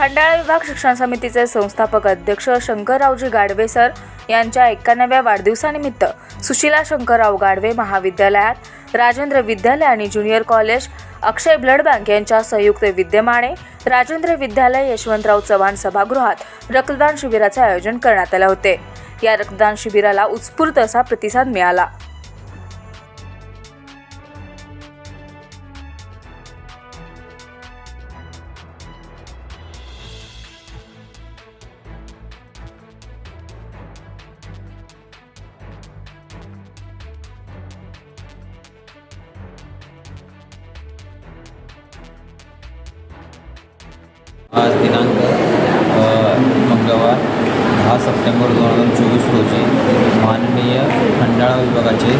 खंडाळा विभाग शिक्षण समितीचे संस्थापक अध्यक्ष शंकररावजी गाडवे सर यांच्या एक्क्याण्णव्या वाढदिवसानिमित्त सुशीला शंकरराव गाडवे महाविद्यालयात राजेंद्र विद्यालय आणि junior college Akshay blood bank यांच्या संयुक्त विद्यमाने राजेंद्र विद्यालय यशवंतराव चव्हाण सभागृहात रक्तदान शिबिराचे आयोजन करण्यात आले होते. या रक्तदान शिबिराला उत्स्फूर्त असा प्रतिसाद मिळाला. आज दिनांक मंगळवार दहा सप्टेंबर दोन हजार चोवीस रोजी माननीय खंडाळा विभागाचे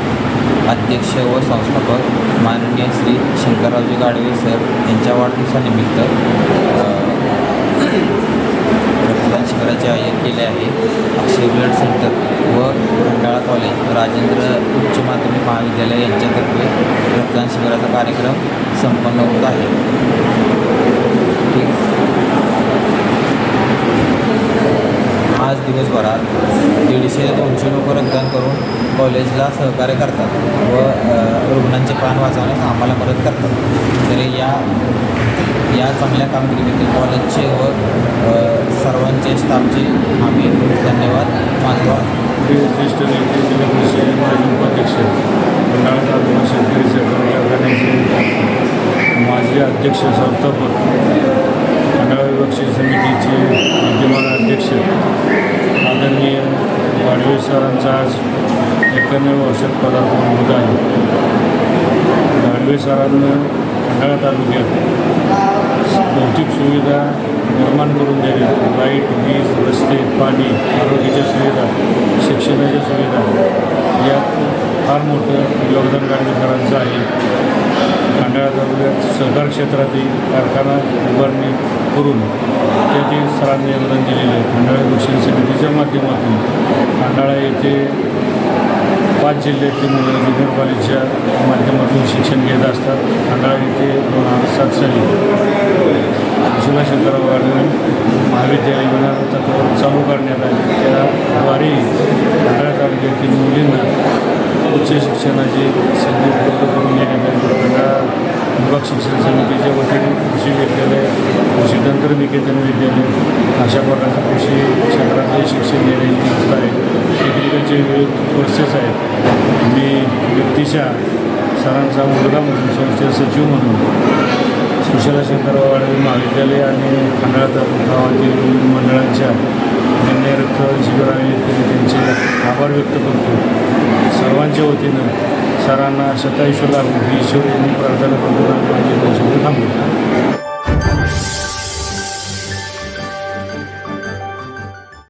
अध्यक्ष व संस्थापक माननीय श्री शंकररावजी गाडवे सर यांच्या वाढदिवसानिमित्त रक्तदान शिबिराचे आयोजन केले आहे. अक्षय ब्लड सेंटर व खंडाळा कॉलेज राजेंद्र उच्च माध्यमिक महाविद्यालय यांच्यातर्फे रक्तदान शिबिराचा कार्यक्रम संपन्न होत आहे. ठीक आहे आज दिवसभरात दीडशे ते दोनशे लोक रक्तदान करून कॉलेजला सहकार्य करतात व रुग्णांचे प्राण वाचवण्यास आम्हाला मदत करतात. तर या या चांगल्या कामगिरीबद्दल कॉलेजचे व सर्वांचे स्टाफचे आम्ही धन्यवाद मानतो प्रिय ज्येष्ठ नेते जिल्हा परिषद माजी उपाध्यक्ष खंडाळा तालुका शेतकरी सहकारी माजी अध्यक्ष संस्थापक खंडाळा विभाग समितीचे विद्यमान अध्यक्ष आदरणीय वाडवे सरांचा आज एकाण्णव वर्षात पदार्पण होत आहे. गाडवे सरांना खंडाळा तालुक्यात भौतिक सुविधा निर्माण करून देणे लाइट वीज रस्ते पाणी आरोग्याच्या सुविधा शिक्षणाच्या सुविधा यात फार मोठं योगदान गाडगेकरांचं आहे. खंडाळा तालुक्यात सहकार क्षेत्रातील कारखाना उभारणी करून त्यातील सरांनी योगदान दिलेलं आहे. खंडाळा शिक्षण समितीच्या माध्यमातून खंडाळा येथे पाच जिल्ह्यातली मुलं जुनियर कॉलेजच्या माध्यमातून शिक्षण घेत असतात. खंडाळा येथे दोन हजार सात साली सुशिला शंकरराव गार्डन महाविद्यालय विना तत्व चालू करण्यात आले. त्याद्वारे खंडाळा तालुक्यातील मुलींना उच्च शिक्षणाची संधी उपलब्ध करून देण्यात आली खंडाळा विभाग शिक्षण समितीच्या वतीने कृषी विद्यालय कृषी निकेतन विद्यालय अशा प्रकारचे कृषी क्षेत्रातले शिक्षण देण्याची संस्था आहे. टेक्निकलचे विविध कोर्सेस आहेत. मी व्यक्तिशा सरांचा मुलगा म्हणून संस्थेचा सचिव म्हणून सुशीला शंकरराव महाविद्यालय आणि खंडाळा गावातील विविध मंडळांच्या ज्यांनी रक्त शिबिर त्यांचे आभार व्यक्त करतो. सर्वांच्या वतीनं सरांना शतायुष्य लागू ही ईश्वर प्रार्थना करतो. माझी